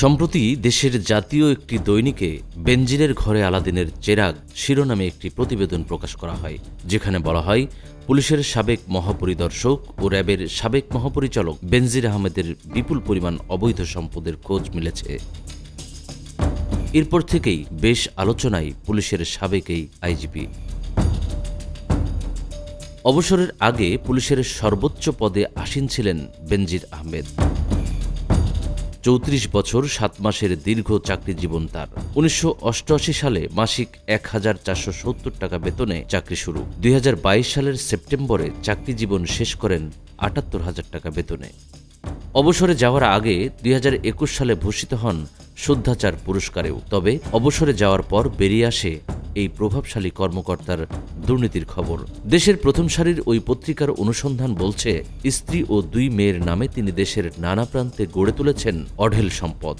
সম্প্রতি দেশের জাতীয় একটি দৈনিকে বেনজিরের ঘরে আলাদিনের চেরাগ শিরোনামে একটি প্রতিবেদন প্রকাশ করা হয়, যেখানে বলা হয়, পুলিশের সাবেক মহাপরিদর্শক ও র্যাবের সাবেক মহাপরিচালক বেনজির আহমেদের বিপুল পরিমাণ অবৈধ সম্পদের খোঁজ মিলেছে। এরপর থেকেই বেশ আলোচনায় পুলিশের সাবেক এই আইজিপি। অবসরের আগে পুলিশের সর্বোচ্চ পদে আসীন ছিলেন বেনজির আহমেদ। চৌত্রিশ বছর, সাত মাসের দীর্ঘ চাকরি জীবন তার। উনিশশো অষ্টআশি সালে মাসিক এক হাজার চারশো সত্তর টাকা বেতনে চাকরি শুরু। দুই হাজার বাইশ সালের সেপ্টেম্বরে চাকরি জীবন শেষ করেন আটাত্তর হাজার টাকা বেতনে। অবসরে যাওয়ার আগে দুই হাজার একুশ সালে ভূষিত হন শুদ্ধাচার পুরস্কারেও। তবে অবসরে যাওয়ার পর বেরিয়ে আসে এই প্রভাবশালী কর্মকর্তার দুর্নীতির খবর। দেশের প্রথম সারির ওই পত্রিকার অনুসন্ধান বলছে, স্ত্রী ও দুই মেয়ের নামে তিনি দেশের নানা প্রান্তে গড়ে তুলেছেন অঢেল সম্পদ।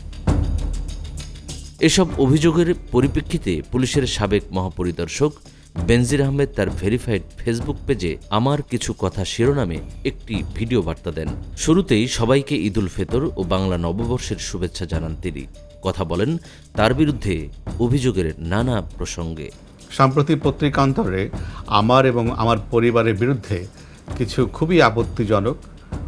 এসব অভিযোগের পরিপ্রেক্ষিতে পুলিশের সাবেক মহাপরিদর্শক বেনজির আহমেদ তার ভেরিফাইড ফেসবুক পেজে আমার কিছু কথা শিরোনামে একটি ভিডিও বার্তা দেন। শুরুতেই সবাইকে ঈদুল ফেতর ও বাংলা নববর্ষের শুভেচ্ছা জানান তিনি। কথা বলেন তার বিরুদ্ধে অভিযোগের নানা প্রসঙ্গে। সাম্প্রতিক পত্রিকান্তরে আমার এবং আমার পরিবারের বিরুদ্ধে কিছু খুবই আপত্তিজনক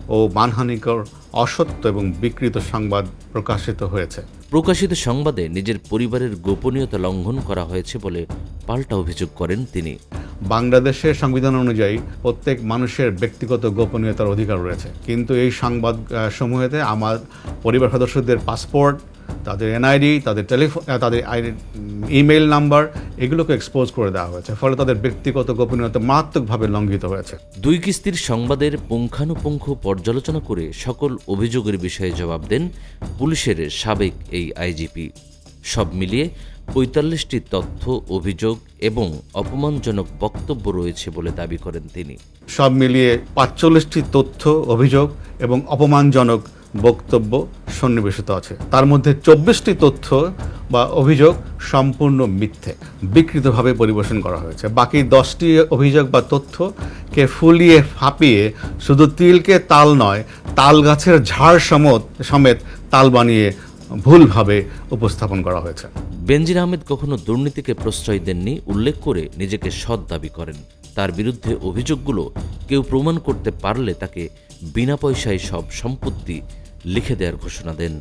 ও মানহানিকর অসত্য এবং বিকৃত সংবাদ প্রকাশিত হয়েছে। প্রকাশিত সংবাদে নিজের পরিবারের গোপনীয়তা লঙ্ঘন করা হয়েছে বলে পাল্টা অভিযোগ করেন তিনি। বাংলাদেশের সংবিধান অনুযায়ী প্রত্যেক মানুষের ব্যক্তিগত গোপনীয়তার অধিকার রয়েছে। কিন্তু এই সংবাদ সমূহেতে আমার পরিবার সদস্যদের পাসপোর্ট তাদের এনআইডি তাদের টেলিফোন তাদের ইমেল নাম্বার এগুলোকে এক্সপোজ করে দেওয়া হয়েছে। ফলে তাদের ব্যক্তিগত গোপনীয়তা মারাত্মকভাবে লঙ্ঘিত হয়েছে। দুই কিস্তির সংবাদের পুঙ্খানুপুঙ্খ পর্যালোচনা করে সকল অভিযোগের বিষয়ে জবাব দেন পুলিশের সাবেক এই আইজিপি। সব মিলিয়ে পঁয়তাল্লিশটি তথ্য অভিযোগ এবং অপমানজনক বক্তব্য রয়েছে বলে দাবি করেন তিনি। সব মিলিয়ে পাঁচচল্লিশটি তথ্য অভিযোগ এবং অপমানজনক বক্তব্য সন্নিবেশিত আছে। তার মধ্যে চব্বিশটি তথ্য বা অভিযোগ সম্পূর্ণ মিথ্যে, বিকৃতভাবে পরিবেশন করা হয়েছে। বাকি দশটি অভিযোগ বা তথ্যকে ফুলিয়ে ফাঁপিয়ে শুধু তিলকে তাল নয়, তাল গাছের ঝাড় সমত, সমেত তাল বানিয়ে ভুলভাবে উপস্থাপন করা হয়েছে। বেনজির আহমেদ কখনো দুর্নীতিকে প্রশ্রয় দেননি, উল্লেখ করে নিজেকে সৎ দাবি করেন। তার বিরুদ্ধে অভিযোগগুলো কেউ প্রমাণ করতে পারলে তাকে বিনা পয়সায় সব সম্পত্তি লিখে দেওয়ার ঘোষণা দেন।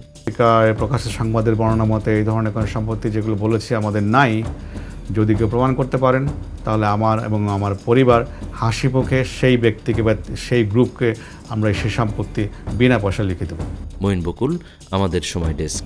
প্রকাশের সংবাদের বর্ণনা মতে এই ধরনের কোনো সম্পত্তি যেগুলো বলেছি আমাদের নাই যদি কেউ প্রমাণ করতে পারেন তাহলে আমার এবং আমার পরিবার হাসি মুখে সেই ব্যক্তিকে বা সেই গ্রুপকে আমরা সেই সম্পত্তি বিনা পয়সা লিখে দেব। মঈন বকুল আমাদের সময় ডেস্ক।